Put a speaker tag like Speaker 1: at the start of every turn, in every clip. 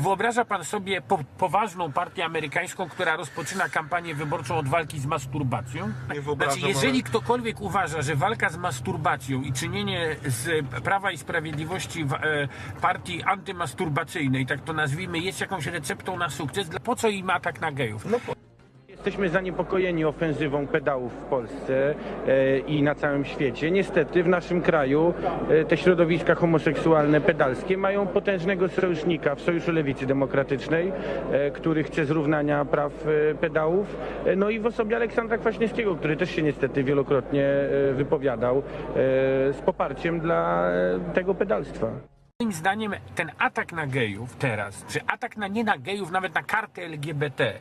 Speaker 1: Wyobraża pan sobie po, poważną partię amerykańską, która rozpoczyna kampanię wyborczą od walki z masturbacją?
Speaker 2: Nie wyobrażam,
Speaker 1: Znaczy, jeżeli ktokolwiek uważa, że walka z masturbacją i czynienie z Prawa i Sprawiedliwości w, e, partii antymasturbacyjnej, tak to nazwijmy, jest jakąś receptą na sukces, po co im atak na gejów?
Speaker 2: No, po-
Speaker 3: Jesteśmy zaniepokojeni ofensywą pedałów w Polsce e, i na całym świecie. Niestety w naszym kraju e, te środowiska homoseksualne pedalskie mają potężnego sojusznika w Sojuszu Lewicy Demokratycznej, e, który chce zrównania praw pedałów. No i w osobie Aleksandra Kwaśniewskiego, który też się niestety wielokrotnie wypowiadał z poparciem dla tego pedalstwa.
Speaker 1: Moim zdaniem ten atak na gejów teraz, czy atak na nie na gejów, nawet na kartę LGBT,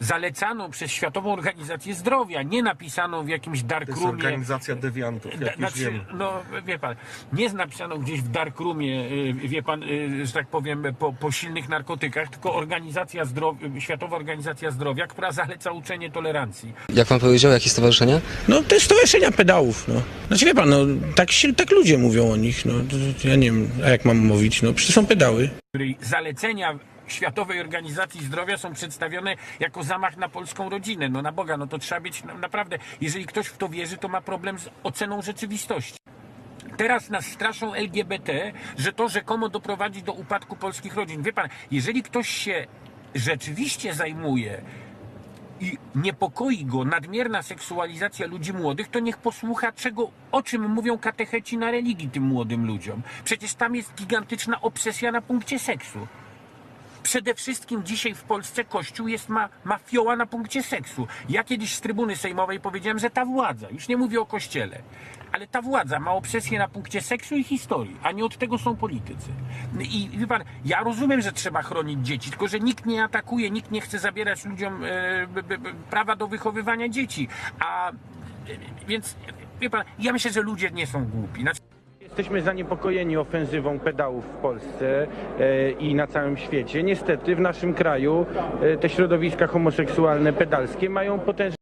Speaker 1: zalecaną przez Światową Organizację Zdrowia, nie napisaną w jakimś
Speaker 2: to jest
Speaker 1: darkroomie.
Speaker 2: organizacja dewiantów, jak
Speaker 1: Da-
Speaker 2: już
Speaker 1: Znaczy,
Speaker 2: wiemy.
Speaker 1: no wie pan, nie napisano gdzieś w darkroomie, y, wie pan, y, że tak powiem, po, po silnych narkotykach, tylko organizacja zdrowia, Światowa Organizacja Zdrowia, która zaleca uczenie tolerancji.
Speaker 4: Jak pan powiedział, jakie stowarzyszenie?
Speaker 3: No te stowarzyszenia pedałów, no. Znaczy wie pan, no tak, się, tak ludzie mówią o nich, no. To- to Ja nie wiem, a jak mam mówić, no przecież są pedały.
Speaker 1: zalecenia Światowej Organizacji Zdrowia są przedstawione jako zamach na polską rodzinę. No na Boga, no to trzeba być naprawdę, jeżeli ktoś w to wierzy, to ma problem z oceną rzeczywistości. Teraz nas straszą LGBT, że to rzekomo doprowadzi do upadku polskich rodzin. Wie pan, jeżeli ktoś się rzeczywiście zajmuje i niepokoi go nadmierna seksualizacja ludzi młodych, to niech posłucha, czego, o czym mówią katecheci na religii tym młodym ludziom. Przecież tam jest gigantyczna obsesja na punkcie seksu. Przede wszystkim dzisiaj w Polsce Kościół jest ma, mafioła na punkcie seksu. Ja kiedyś z trybuny sejmowej powiedziałem, że ta władza, już nie mówię o Kościele, ale ta władza ma obsesję na punkcie seksu i historii, a nie od tego są politycy. I wie pan, ja rozumiem, że trzeba chronić dzieci, tylko że nikt nie atakuje, nikt nie chce zabierać ludziom e, b, b, prawa do wychowywania dzieci. A e, więc, wie pan, ja myślę, że ludzie nie są głupi. Znaczy,
Speaker 3: Jesteśmy zaniepokojeni ofensywą pedałów w Polsce e, i na całym świecie. Niestety w naszym kraju e, te środowiska homoseksualne pedalskie mają potężny